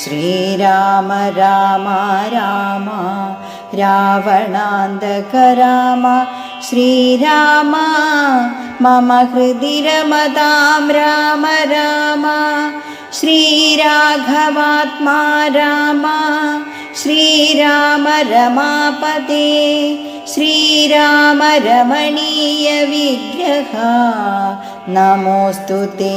श्रीराम राम राम रावणान्तक राम श्रीराम मम हृदि रमतां राम राम श्रीराघवात्मा राम श्रीराम रमापते श्रीराम रमणीयविग्रह नमोऽस्तु ते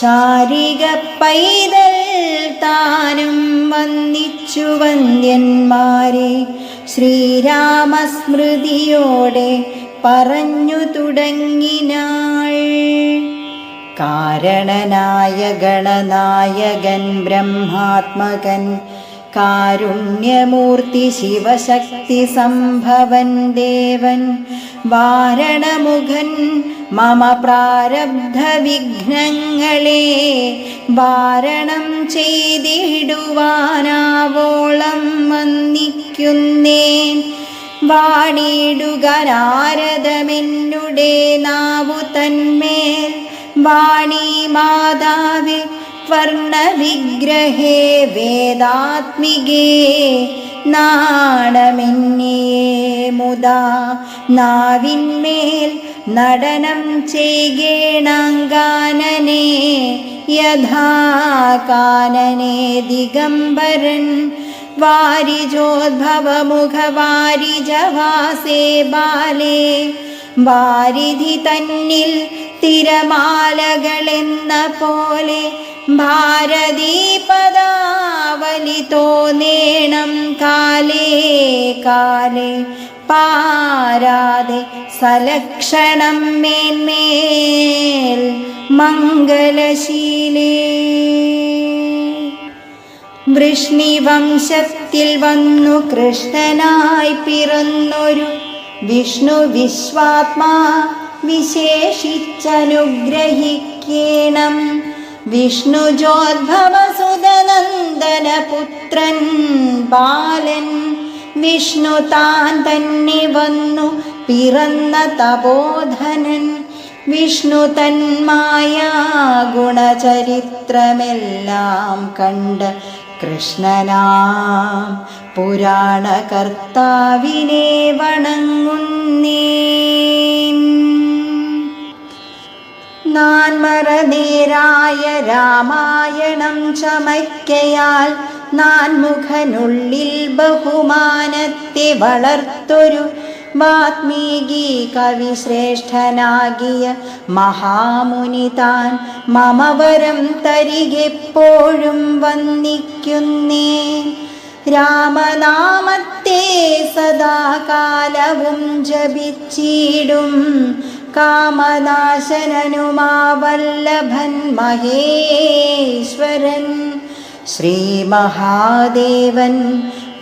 ശാരിക പൈതൽ താനും വന്ദിച്ചു വന്ദ്യന്മാരെ. ശ്രീരാമസ്മൃതിയോടെ പറഞ്ഞു തുടങ്ങിനാൾ. കാരണനായ ഗണനായകൻ ബ്രഹ്മാത്മകൻ കാരുണ്യമൂർത്തി ശിവശക്തി സംഭവൻ ദേവൻ വാരണമുഖൻ മമ പ്രാരബ്ധ വിഘ്നങ്ങളെ വാരണം ചെയ്തിടുവാനാവോളം വന്നിക്കുന്നേൻ വാണിടുക നാവു തന്മേൽ. വാണി മാതാവേ വർണവിഗ്രഹേ വേദാത്മികേ നാണമെന്നേ മുദാ നാവിന്മേൽ നടനം ചെയ്യേണാങ്കാനനെ യഥാ കാനനെ ദിഗംബരൻ വാരിജോദ്ഭവമുഖവാരിജവാസേ ബാലേ വാരിധി തന്നിൽ തിരമാലകളെന്ന പോലെ ഭാരതീപദാവലി തോന്നേണം കാലേ കാലേ. പാരാതെ സലക്ഷണം മേന്മേൽ മംഗലശീലേ. വൃഷ്ണിവംശത്തിൽ വന്നു കൃഷ്ണനായി പിറന്നൊരു വിഷ്ണു വിശ്വാത്മാ വിശേഷിച്ചനുഗ്രഹിക്കേണം. വിഷ്ണുജോദ്ഭവസുതനന്ദനപുത്രൻ ബാലൻ വിഷ്ണു താൻ തന്നെ വന്നു പിറന്ന തപോധനൻ. വിഷ്ണു തന്മായ ഗുണചരിത്രമെല്ലാം കണ്ട് കൃഷ്ണനാം പുരാണകർത്താവിനെ വണങ്ങുന്നേൻ. നാൻമറനേരായ രാമായണം ചമയ്ക്കയാൽ നാൻമുഖനുള്ളിൽ ബഹുമാനത്തെ വളർത്തൊരു വാത്മീകി കവിശ്രേഷ്ഠനാകിയ മഹാമുനി താൻ മമവരം തരികെപ്പോഴും വന്ദിക്കുന്നേ രാമനാമത്തെ സദാകാലവും ജപിച്ചിടും. കാമനാശനനുമാവല്ലഭൻ മഹേശ്വരൻ. ശ്രീമഹാദേവൻ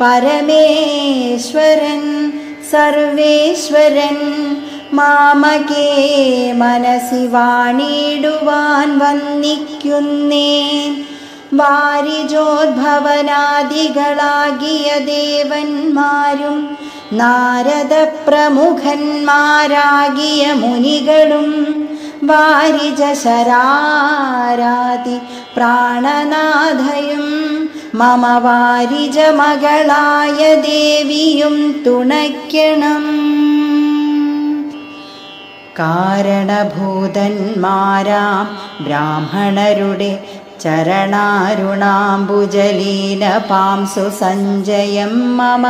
പരമേശ്വരൻ സർവേശ്വരൻ മാമകേ മനസ്സി വാണിടുവാൻ വന്നിക്കുന്നേ വാരിജോദ്ഭവനാദികളാകിയ ദേവന്മാരും നാരദ പ്രമുഖന്മാരാകിയ മുനികളും വാരിജ ശരാരാതി പ്രാണനാഥയും മമ വാരിജ മകളായ ദേവിയും തുണയ്ക്കണം. കാരണഭൂതന്മാരാം ബ്രാഹ്മണരുടെ ചരണാരുണാംബുജലീല പാംസു സഞ്ജയം മമ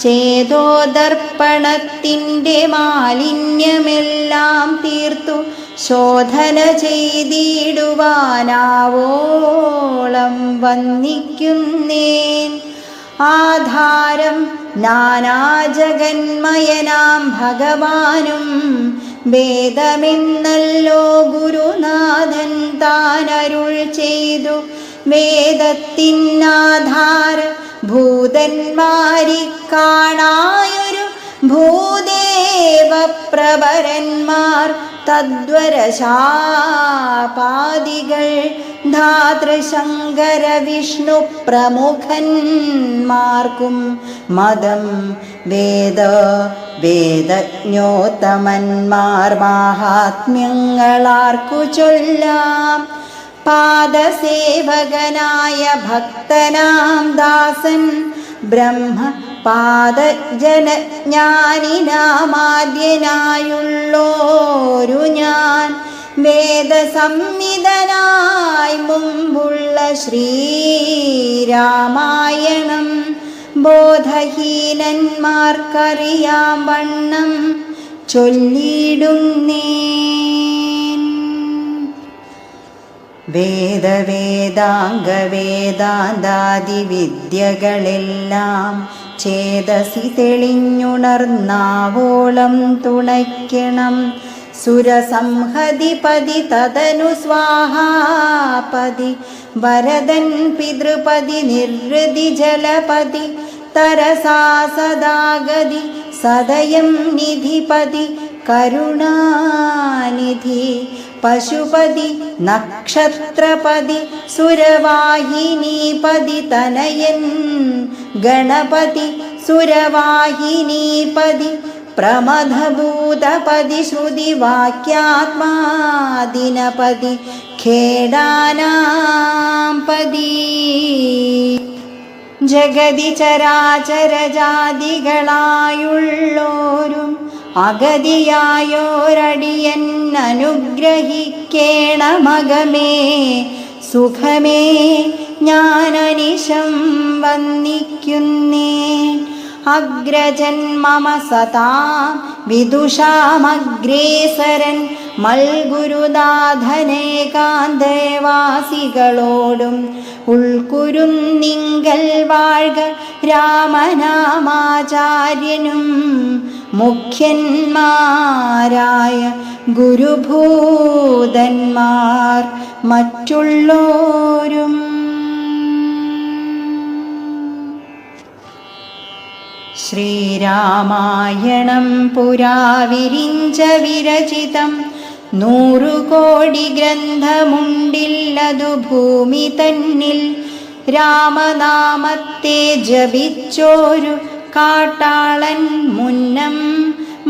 ചേതോദർപ്പണത്തിന്റെ മാലിന്യമെല്ലാം തീർത്തു. ശോധന ചെയ്തിടുവാനാവോളം വന്നിക്കുന്നേൻ ആധാരം നാനാജഗന്മയനാം ഭഗവാനും വേദമെന്നല്ലോ ഗുരുനാഥൻ താനരുൾ ചെയ്തു. വേദത്തിനാധാര ഭൂതന്മാരി കാണായൊരു ഭൂദേവപ്രവരന്മാർ തദ്വരശാപാദികൾ ധാതൃശങ്കര വിഷ്ണു പ്രമുഖന്മാർക്കും മതം വേദ വേദജ്ഞോത്തമന്മാർ മാഹാത്മ്യങ്ങളാർക്കു ചൊല്ലാം. പാദസേവകനായ ഭക്തനാം ദാസൻ ബ്രഹ്മ പാദജനജ്ഞാനിനാമാദ്യനായുള്ളോരു ഞാൻ വേദസംഹിതനായി മുമ്പുള്ള ശ്രീരാമായണം. ബോധഹീനന്മാർക്കറിയാം വണ്ണം ചൊല്ലിടുന്നേൻ. വേദവേദാംഗവേദാന്താദി വിദ്യകളെല്ലാം ചേതസി തെളിഞ്ഞുണർന്നാവോളം തുണയ്ക്കണം. സുരസംഹതിപതി തദനു സ്വാഹാപതി. വരദൻ പിതൃപതി നിർഹൃതി ജലപതി. തരസാ സദാഗതി സദയം നിധിപതി. കരുണാനിധി പശുപതി നക്ഷത്രപതി സുരവാഹിനീപതി തനയൻ ഗണപതി സുരവാഹിനീപതി പ്രമഥഭൂതപതി ശ്രുതിവാക്യാത്മാദിനപതി ഖേടാനാം പതി. ജഗതി ചരാചരജാതികളായുള്ളോരും അഗതിയായോരടിയൻ അനുഗ്രഹിക്കേണമകമേ സുഖമേ ഞാനനിശം വന്നിക്കുന്നേ അഗ്രജൻ മമ സതാ വിദുഷാമഗ്രേസരൻ മൽഗുരുനാഥനേകാന്തേവാസികളോടും ഉൾക്കുരുന്നിങ്കൽ വാഴ്ക രാമനാമാചാര്യനും. മുഖ്യന്മാരായ ഗുരുഭൂതന്മാർ മറ്റുള്ളോരും. ശ്രീരാമായണം പുരാവിരിഞ്ച വിരചിതം നൂറുകോടി ഗ്രന്ഥമുണ്ടില്ലതു ഭൂമി തന്നിൽ. രാമനാമത്തെ ജപിച്ചോരു കാട്ടാളൻ മുന്നം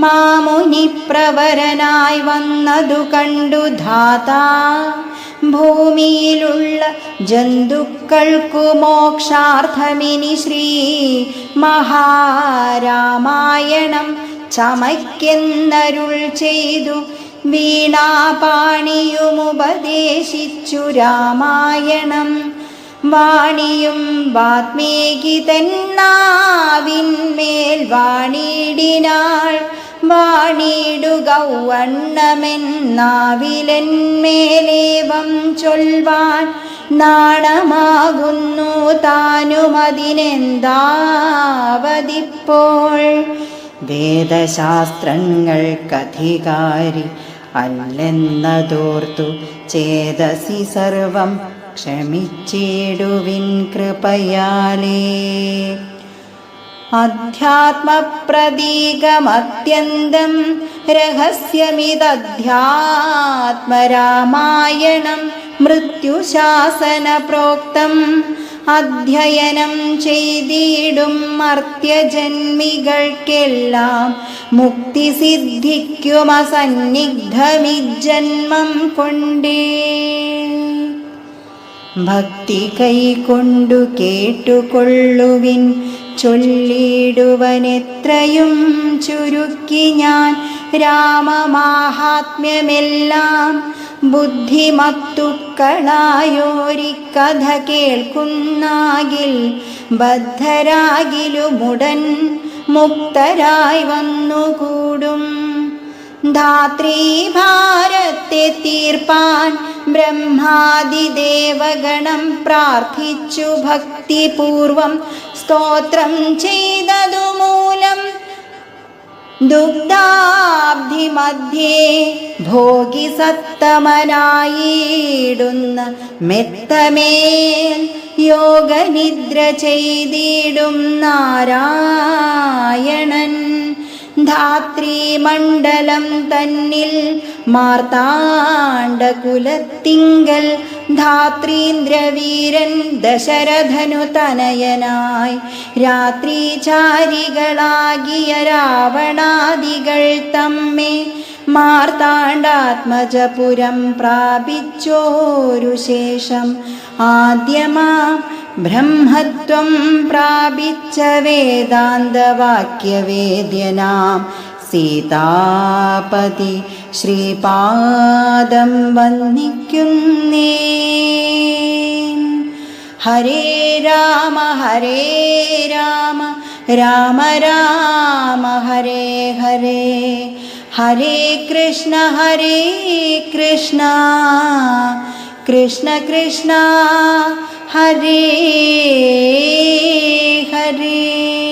മാമുനി പ്രവരനായി വന്നതു കണ്ടു ധാതാ. ഭൂമിയിലുള്ള ജന്തുക്കൾക്കു മോക്ഷാർത്ഥമിനി ശ്രീ മഹാരാമായണം ചമയ്ക്കെന്നരുൾ ചെയ്തു. വീണാപാണിയുമുപദേശിച്ചു രാമായണം. വാണിയും വാത്മീകി തന്നാവിന്മേൽ വാണിടിനാൾ. വാണിടുകവണ്ണമെന്നാവിലെന്മേലേവം ചൊൽവാൻ നാണമാകുന്നു താനുമതിനെന്താവതിപ്പോൾ. വേദശാസ്ത്രങ്ങൾക്കധികാരി അല്ലെന്നതോർത്തു ചേതസി സർവം ക്ഷമിച്ചിടുവിൻ കൃപയാലേ. അധ്യാത്മപ്രതീകമത്യന്തം രഹസ്യമിതധ്യാത്മരാമായണം മൃത്യുശാസനപ്രോക്തം അധ്യയനം ചെയ്തിടും മർത്യജന്മികൾക്കെല്ലാം മുക്തി സിദ്ധിക്കുമസന്നിഗ്ധമിജന്മം കൊണ്ടേ. ഭക്തി കൈകൊണ്ടു കേട്ടുകൊള്ളുവിൻ. ചൊല്ലിടുവനെത്രയും ചുരുക്കി ഞാൻ. രാമമാഹാത്മ്യമെല്ലാം ബുദ്ധിമത്തുക്കളായോരി കഥ കേൾക്കുന്നാകിൽ. ബദ്ധരാകിലുമുടൻ മുക്തരായി വന്നുകൂടും. ധാത്രീഭാരത്തെ തീർപ്പാൻ ബ്രഹ്മാതിദേവഗണം പ്രാർത്ഥിച്ചു ഭക്തിപൂർവം സ്തോത്രം ചെയ്തതു മൂലം ദുഗ്ധാബ്ധി മധ്യേ ഭോഗി സത്തമനായിടുന്ന മെത്തമേൽ യോഗനിദ്ര ചെയ്തിടും നാരായണൻ. ധാത്രീമണ്ഡലം തന്നിൽ മാർത്താണ്ഡകുലത്തിങ്കൽ ധാത്രീന്ദ്രവീരൻ ദശരഥനു തനയനായി. രാത്രിചാരികളാകിയ രാവണാദികൾ തമ്മെ മാർത്താണ്ഡാത്മജപുരം പ്രാപിച്ചോരു ശേഷം ആദ്യമാം ബ്രഹ്മത്വം പ്രാപിച്ച വേദാന്തവാക്യവേദ്യനാം സീതാപതി ശ്രീപാദം വന്ദിക്കുന്നേ ഹരേ രാമ ഹരേ രാമ രാമ രാമ ഹരേ ഹരേ ഹരേ കൃഷ്ണ ഹരേ കൃഷ്ണ കൃഷ്ണ കൃഷ്ണ हरे हरे